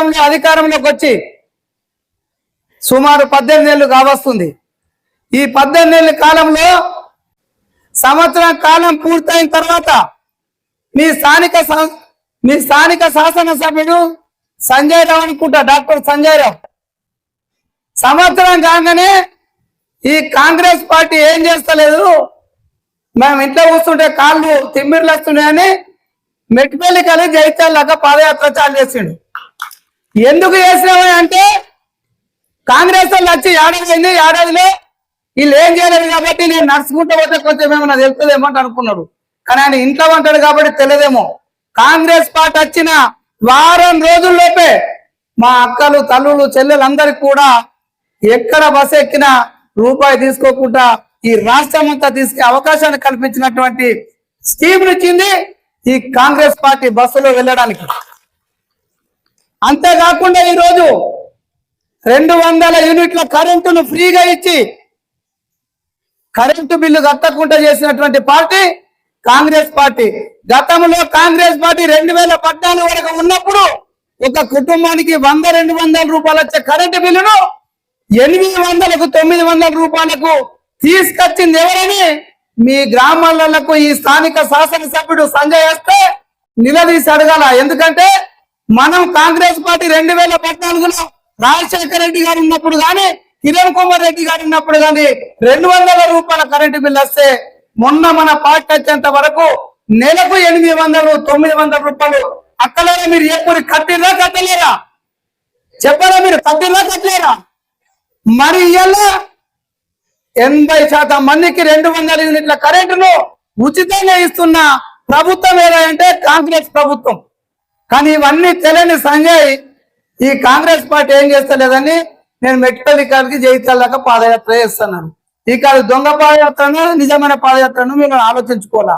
రాష్ట్రంలో అధికారంలోకి వచ్చి సుమారు పద్దెనిమిది ఏళ్ళు కావస్తుంది. ఈ పద్దెనిమిది ఏళ్ళ కాలంలో సంవత్సరం కాలం పూర్తయిన తర్వాత మీ స్థానిక మీ స్థానిక శాసనసభ్యుడు సంజయ్ రావు అనుకుంటా డాక్టర్ సంజయ్ రావు. సంవత్సరం కాగానే ఈ కాంగ్రెస్ పార్టీ ఏం చేస్తలేదు? మేము ఇంట్లో కూర్చుంటే కాళ్ళు తిమ్మిర్లు వస్తున్నాయని మెట్టిపల్లి కలిగి జైత్యాల పాదయాత్ర చాలు చేసిండు. ఎందుకు చేసినామని అంటే కాంగ్రెస్ వాళ్ళు వచ్చి ఏడాది అయింది ఏడాదిలో వీళ్ళు ఏం చేయలేదు కాబట్టి నేను నడుచుకుంటూ పోతే కొంచెం ఏమైనా తెలుస్తుందేమో అని అనుకున్నాడు. కానీ ఆయన ఇంట్లో ఉంటాడు కాబట్టి తెలియదేమో. కాంగ్రెస్ పార్టీ వచ్చిన వారం రోజుల్లోపే మా అక్కలు తల్లులు చెల్లెలందరికి కూడా ఎక్కడ బస్ ఎక్కినా రూపాయి తీసుకోకుండా ఈ రాష్ట్రం అంతా తీసుకే అవకాశాన్ని కల్పించినటువంటి స్కీమ్ ఇచ్చింది ఈ కాంగ్రెస్ పార్టీ బస్సులో వెళ్ళడానికి. అంతేకాకుండా ఈరోజు రెండు వందల యూనిట్ల కరెంటును ఫ్రీగా ఇచ్చి కరెంటు బిల్లు కట్టకుండా చేసినటువంటి పార్టీ కాంగ్రెస్ పార్టీ. గతంలో కాంగ్రెస్ పార్టీ రెండు వేల పద్నాలుగు వరకు ఉన్నప్పుడు ఒక కుటుంబానికి వంద రెండు వందల రూపాయలు వచ్చే కరెంటు బిల్లును ఎనిమిది వందలకు తొమ్మిది వందల రూపాయలకు తీసుకొచ్చింది ఎవరని మీ గ్రామాలకు ఈ స్థానిక శాసనసభ్యుడు సంజయ్ వస్తే నిలదీసి అడగాల ఎందుకంటే మనం కాంగ్రెస్ పార్టీ రెండు వేల పద్నాలుగులో రాజశేఖర రెడ్డి గారు ఉన్నప్పుడు కానీ కిరణ్ కుమార్ రెడ్డి గారు ఉన్నప్పుడు కానీ రెండు వందల రూపాయల కరెంటు బిల్లు వస్తే మొన్న మన పార్టీ వచ్చేంత వరకు నెలకు ఎనిమిది వందలు తొమ్మిది వందల రూపాయలు. అక్కడనే మీరు ఎప్పుడు కట్టిరా కట్టలేరా? చెప్పరా మీరు? కట్టిరా కట్టలేరా? మరి ఇలా ఎనభై శాతం మందికి రెండు వందల యూనిట్ల కరెంటును ఉచితంగా ఇస్తున్న ప్రభుత్వం ఏదంటే కాంగ్రెస్ ప్రభుత్వం. కానీ ఇవన్నీ తెలియని సంజయ్ ఈ కాంగ్రెస్ పార్టీ ఏం చేస్తలేదని నేను మెట్పల్లి కాడికి జయితాక పాదయాత్ర చేస్తున్నాను. ఈ కాదు దొంగ పాదయాత్రను నిజమైన పాదయాత్రను మీరు ఆలోచించుకోవాలా?